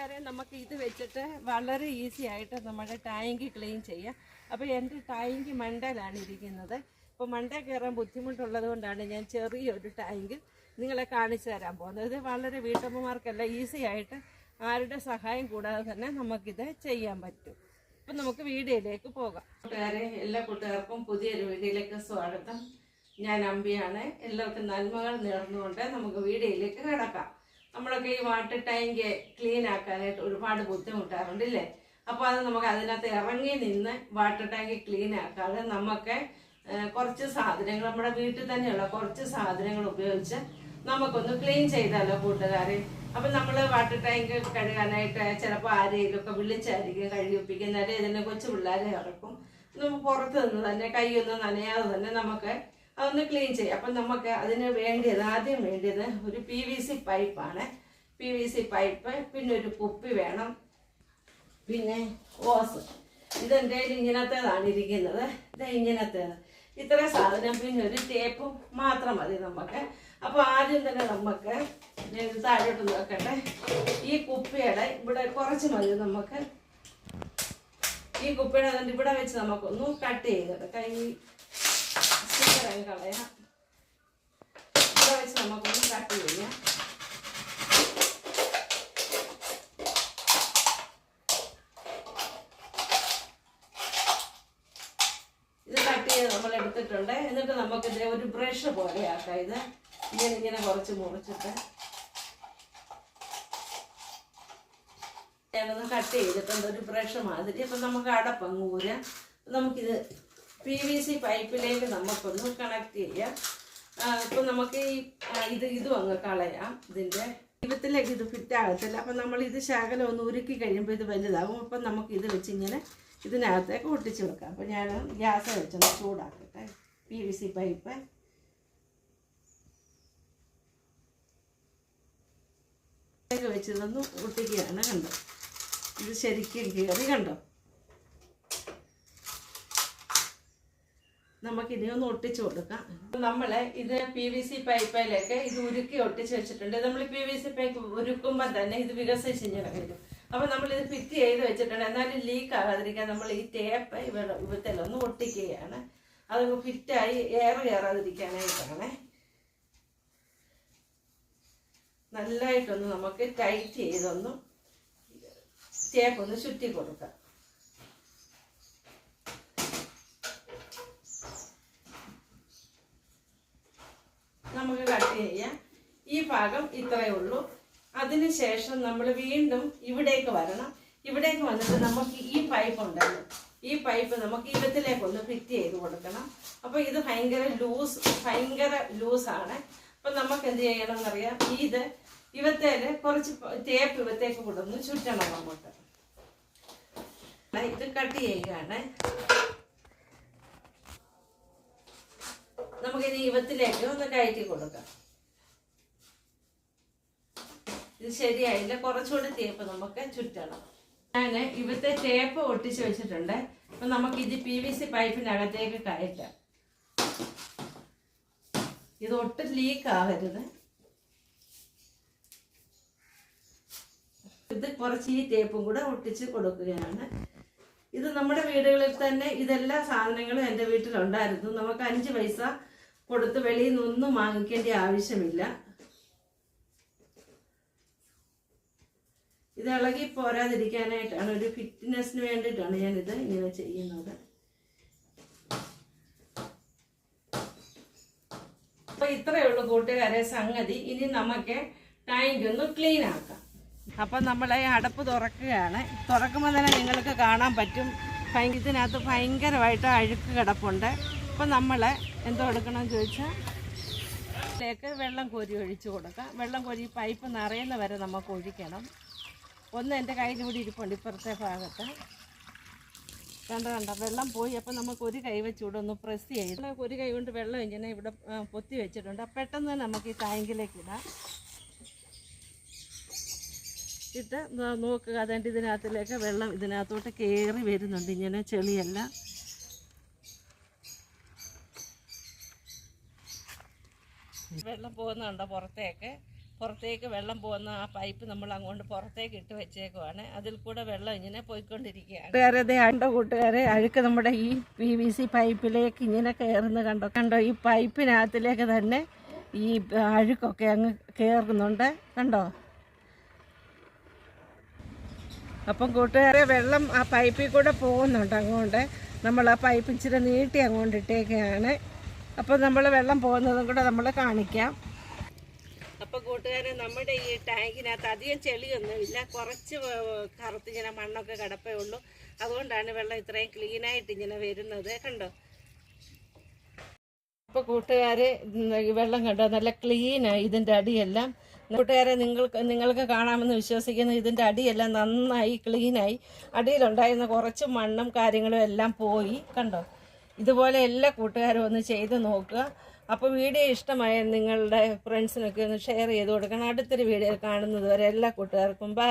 കൂട്ടുകാരെ നമുക്ക് ഇത് വെച്ചിട്ട് വളരെ ഈസി ആയിട്ട് നമ്മുടെ ടാങ്ക് ക്ലീൻ ചെയ്യാം. അപ്പോൾ എന്റെ ടാങ്ക് മണ്ടയിലാണ് ഇരിക്കുന്നത്. അപ്പോൾ മണ്ട കയറാൻ ബുദ്ധിമുട്ടുള്ളത് കൊണ്ടാണ് ഞാൻ ചെറിയൊരു ടാങ്ക് നിങ്ങളെ കാണിച്ചു തരാൻ പോകുന്നത്. ഇത് വളരെ വീട്ടമ്മമാർക്കെല്ലാം ഈസി ആയിട്ട് ആരുടെ സഹായം കൂടാതെ തന്നെ നമുക്കിത് ചെയ്യാൻ പറ്റും. അപ്പം നമുക്ക് വീഡിയോയിലേക്ക് പോകാം. കൂട്ടുകാരെ എല്ലാ കൂട്ടുകാർക്കും പുതിയൊരു വീഡിയോയിലേക്ക് സ്വാഗതം. ഞാൻ അമ്പിയാണ്. എല്ലാവർക്കും നന്മകൾ നേർന്നുകൊണ്ട് നമുക്ക് വീഡിയോയിലേക്ക് കിടക്കാം. നമ്മളൊക്കെ ഈ വാട്ടർ ടാങ്ക് ക്ലീൻ ആക്കാനായിട്ട് ഒരുപാട് ബുദ്ധിമുട്ടാറുണ്ട് ഇല്ലേ അപ്പോൾ അത് നമുക്ക് അതിനകത്ത് ഇറങ്ങി നിന്ന് വാട്ടർ ടാങ്ക് ക്ലീൻ ആക്കാതെ നമുക്ക് കുറച്ച് സാധനങ്ങൾ നമ്മുടെ വീട്ടിൽ തന്നെയുള്ള കുറച്ച് സാധനങ്ങൾ ഉപയോഗിച്ച് നമുക്കൊന്ന് ക്ലീൻ ചെയ്താലോ കൂട്ടുകാരെ? അപ്പൊ നമ്മൾ വാട്ടർ ടാങ്ക് കഴുകാനായിട്ട് ചിലപ്പോൾ ആരെയും ഒക്കെ വിളിച്ചായിരിക്കും കഴുകിപ്പിക്കുന്നവരെ ഇതിനെ കൊച്ചു പിള്ളേരെ ഇറക്കും. പുറത്ത് നിന്ന് തന്നെ കൈയൊന്നും നനയാതെ തന്നെ നമുക്ക് അതൊന്ന് ക്ലീൻ ചെയ്യാം. അപ്പം നമുക്ക് അതിന് വേണ്ടിയത് ആദ്യം വേണ്ടിയത് ഒരു പി വി സി പൈപ്പാണ് പി വി സി പൈപ്പ് പിന്നെ ഒരു കുപ്പി വേണം. പിന്നെ ഓസ് ഇതെന്റെ ഇങ്ങനത്തേതാണ് ഇരിക്കുന്നത്? ഇത് ഇങ്ങനത്തേത്. ഇത്ര സാധനം പിന്നെ ഒരു ടേപ്പും മാത്രം മതി നമുക്ക്. അപ്പോൾ ആദ്യം തന്നെ നമുക്ക് താഴോട്ട് നോക്കട്ടെ. ഈ കുപ്പിയുടെ ഇവിടെ കുറച്ച് മതി നമുക്ക്. ഈ കുപ്പിയുടെ ഇവിടെ വെച്ച് നമുക്കൊന്ന് കട്ട് ചെയ്തിട്ട് കൈ സ്റ്റിക്കറങ്ങ് കളയാം ഇവിടെ വെച്ച് നമുക്കൊന്ന് കട്ട് ചെയ്യാം ഇത് കട്ട് ചെയ്ത് നമ്മൾ എടുത്തിട്ടുണ്ട്. എന്നിട്ട് നമുക്ക് ഇത് ഒരു ബ്രഷ് പോലെ ആക്കാം. ഇത് ഇങ്ങനെ ഇങ്ങനെ കുറച്ച് മുറിച്ചിട്ട്. ഞാനൊന്ന് കട്ട് ചെയ്തിട്ടുണ്ട്. ഒരു ബ്രഷ് മാതിരി. അപ്പം നമുക്ക് അടപ്പങ്ങ് ഊരാം. നമുക്കിത് പി വി സി പൈപ്പിലേക്ക് നമുക്കൊന്ന് കണക്ട് ചെയ്യാം. ഇപ്പം നമുക്ക് ഈ ഇത് ഇതും അങ്ങ് കളയാം. ഇതിന്റെ ദൈവത്തിലേക്ക് ഇത് ഫിറ്റ് ആകത്തില്ല. അപ്പം നമ്മൾ ഇത് ശകലം ഒന്ന് ഉരുക്കി കഴിയുമ്പോൾ ഇത് വലുതാകും അപ്പം നമുക്ക് ഇത് വെച്ച് ഇങ്ങനെ ഇതിനകത്തേക്ക് ഒട്ടിച്ചു വെക്കാം. അപ്പം ഞാൻ ഗ്യാസ് വെച്ചൊന്ന് ചൂടാക്കട്ടെ. പി വി സി പൈപ്പ് വെച്ചതൊന്ന് വെച്ച് ഒട്ടിക്കുകയാണ് കണ്ടോ? ഇത് ശരിക്കും കയറി കണ്ടോ? നമുക്കിനി ഒന്ന് ഒട്ടിച്ചു കൊടുക്കാം. നമ്മൾ ഇത് പി വി സി പൈപ്പിലേക്ക് ഇത് ഉരുക്കി ഒട്ടിച്ച് വെച്ചിട്ടുണ്ട്. നമ്മൾ പി വി സി പൈപ്പ് ഉരുക്കുമ്പോൾ തന്നെ ഇത് വികസിച്ചിങ്ങനെ വരും. അപ്പോൾ നമ്മൾ ഇത് ഫിറ്റ് ചെയ്ത് വെച്ചിട്ടുണ്ട്. എന്നാലും ലീക്ക് ആകാതിരിക്കാൻ നമ്മൾ ഈ ടേപ്പ് ഇവത്തിലൊന്ന് ഒട്ടിക്കുകയാണ്. അത് ഫിറ്റായി എയർ കയറാതിരിക്കാനായിട്ടാണ് നല്ലതായിട്ടൊന്ന് നമുക്ക് ടൈറ്റ് ചെയ്തൊന്ന് ടേപ്പ് ഒന്ന് ചുറ്റി കൊടുക്കാം. നമുക്ക് കട്ട് ചെയ്യാം. ഈ ഭാഗം ഇത്രയേ ഉള്ളൂ. അതിനുശേഷം നമ്മൾ വീണ്ടും ഇവിടേക്ക് വരണം. ഇവിടേക്ക് വന്നിട്ട് നമുക്ക് ഈ പൈപ്പ് ഉണ്ടല്ലോ. ഈ പൈപ്പ് നമുക്ക് ഇവത്തിലേക്ക് ഒന്ന് ഫിറ്റ് ചെയ്ത് കൊടുക്കണം. അപ്പോൾ ഇത് ഭയങ്കര ലൂസ് ഭയങ്കര ലൂസാണ് അപ്പം നമുക്ക് എന്ത് ചെയ്യണം എന്നറിയാം ഇത് ഇവത്തേൽ കുറച്ച് ടേപ്പ് ഇവത്തേക്ക് കൊടുന്ന് ചുറ്റണം അങ്ങോട്ട്. ഇത് കട്ട് ചെയ്യുകയാണ്. നമുക്കിത് ഇവത്തിലേക്ക് ഒന്ന് കയറ്റി കൊടുക്കാം. ഇത് ശരിയായില്ല കുറച്ചുകൂടി തേപ്പ് നമുക്ക് ചുറ്റണം. ഞാൻ ഇവിടുത്തെ ടേപ്പ് ഒട്ടിച്ച് വെച്ചിട്ടുണ്ട്. അപ്പൊ നമുക്ക് ഇത് പി വി സി പൈപ്പിനകത്തേക്ക് കയറ്റാം. ഇത് ഒട്ടും ലീക്ക് ആവരുത്. ഇത് കുറച്ച് ഈ ടേപ്പും കൂടെ ഒട്ടിച്ച് കൊടുക്കുകയാണ്. ഇത് നമ്മുടെ വീടുകളിൽ തന്നെ ഇതെല്ലാ സാധനങ്ങളും എന്റെ വീട്ടിലുണ്ടായിരുന്നു. നമുക്ക് അഞ്ച് പൈസ കൊടുത്ത് വെളിയിൽ നിന്നൊന്നും വാങ്ങിക്കേണ്ട ആവശ്യമില്ല. ഇത് ഇളകി പോരാതിരിക്കാനായിട്ടാണ് ഒരു ഫിറ്റ്നസ്സിന് വേണ്ടിയിട്ടാണ് ഞാനിത് ഇങ്ങനെ ചെയ്യുന്നത്. അപ്പൊ ഇത്രയേ ഉള്ളൂ കൂട്ടുകാരെ സംഗതി. ഇനി നമുക്ക് ടാങ്ക് ഒന്ന് ക്ലീൻ ആക്കാം. അപ്പൊ നമ്മളെ അടപ്പ് തുറക്കുകയാണ്. തുറക്കുമ്പോൾ തന്നെ നിങ്ങൾക്ക് കാണാൻ പറ്റും. ഭയങ്കരത്തിനകത്ത് ഭയങ്കരമായിട്ട് അഴുക്ക് കിടപ്പുണ്ട്. അപ്പം നമ്മൾ എന്തോ എടുക്കണമെന്ന് ചോദിച്ചാൽ ഇതിലേക്ക് വെള്ളം കോരി ഒഴിച്ചു കൊടുക്കുക വെള്ളം കോരി പൈപ്പ് നിറയുന്ന വരെ നമുക്ക് ഒഴിക്കണം. ഒന്ന് എന്റെ കയ്യിൽ കൂടി ഇരിപ്പുണ്ട് ഇപ്പുറത്തെ ഭാഗത്ത്. കണ്ട കണ്ട? വെള്ളം പോയി അപ്പം നമുക്ക് ഒരു കൈ വെച്ചുകൂടെ ഒന്ന് പ്രസ് ചെയ്ത് ഒരു കൈ കൊണ്ട് വെള്ളം ഇങ്ങനെ ഇവിടെ പൊത്തി വെച്ചിട്ടുണ്ട്. പെട്ടെന്ന് നമുക്ക് ഈ ടാങ്കിലേക്ക് ഇടാം. ഇട്ട് നോക്കുക അതുകൊണ്ട് ഇതിനകത്തിലേക്ക് വെള്ളം ഇതിനകത്തോട്ട് കയറി വരുന്നുണ്ട്. ഇങ്ങനെ ചെളിയെല്ലാം. വെള്ളം പോകുന്നുണ്ടോ പുറത്തേക്ക്? പുറത്തേക്ക് വെള്ളം പോകുന്ന ആ പൈപ്പ് നമ്മൾ അങ്ങോട്ട് പുറത്തേക്ക് ഇട്ട് വെച്ചേക്കുവാണ്. അതിൽ കൂടെ വെള്ളം ഇങ്ങനെ പോയിക്കൊണ്ടിരിക്കുകയാണ്. കൂട്ടുകാരെ അണ്ട കൂട്ടുകാരെ അഴുക്ക് നമ്മുടെ ഈ പി വി സി പൈപ്പിലേക്ക് ഇങ്ങനെ കയറുന്ന കണ്ടോ? കണ്ടോ ഈ പൈപ്പിനകത്തിലേക്ക് തന്നെ ഈ അഴുക്കൊക്കെ അങ്ങ് കയറുന്നുണ്ട് കണ്ടോ? അപ്പം കൂട്ടുകാരെ വെള്ളം ആ പൈപ്പിൽ കൂടെ പോകുന്നുണ്ട് അങ്ങോട്ട്. നമ്മൾ ആ പൈപ്പ് ഇച്ചിരി നീട്ടി അങ്ങോട്ട് ഇട്ടേക്കാണ്. അപ്പം നമ്മൾ വെള്ളം പോകുന്നതും കൂടെ നമ്മൾ കാണിക്കാം. അപ്പോൾ കൂട്ടുകാരെ നമ്മുടെ ഈ ടാങ്കിനകത്ത് അധികം ചെളിയൊന്നുമില്ല. കുറച്ച് കറുത്ത് ഇങ്ങനെ മണ്ണൊക്കെ കിടപ്പേ ഉള്ളൂ. അതുകൊണ്ടാണ് വെള്ളം ഇത്രയും ക്ലീനായിട്ട് ഇങ്ങനെ വരുന്നത്. കണ്ടോ? അപ്പോൾ കൂട്ടുകാരെ വെള്ളം കണ്ടോ? നല്ല ക്ലീനായി ഇതിന്റെ അടിയെല്ലാം. കൂട്ടുകാരെ നിങ്ങൾക്ക് നിങ്ങൾക്ക് കാണാമെന്ന് വിശ്വസിക്കുന്നു. ഇതിന്റെ അടിയെല്ലാം നന്നായി ക്ലീനായി അടിയിലുണ്ടായിരുന്ന കുറച്ച് മണ്ണും കാര്യങ്ങളും എല്ലാം പോയി. കണ്ടോ? ഇതുപോലെ എല്ലാ കൂട്ടുകാരും ഒന്ന് ചെയ്ത് നോക്കുക. അപ്പോൾ വീഡിയോ ഇഷ്ടമായ നിങ്ങളുടെ ഫ്രണ്ട്സിനൊക്കെ ഒന്ന് ഷെയർ ചെയ്ത് കൊടുക്കണം. അടുത്തൊരു വീഡിയോ കാണുന്നത് വരെ എല്ലാ കൂട്ടുകാർക്കും ബൈ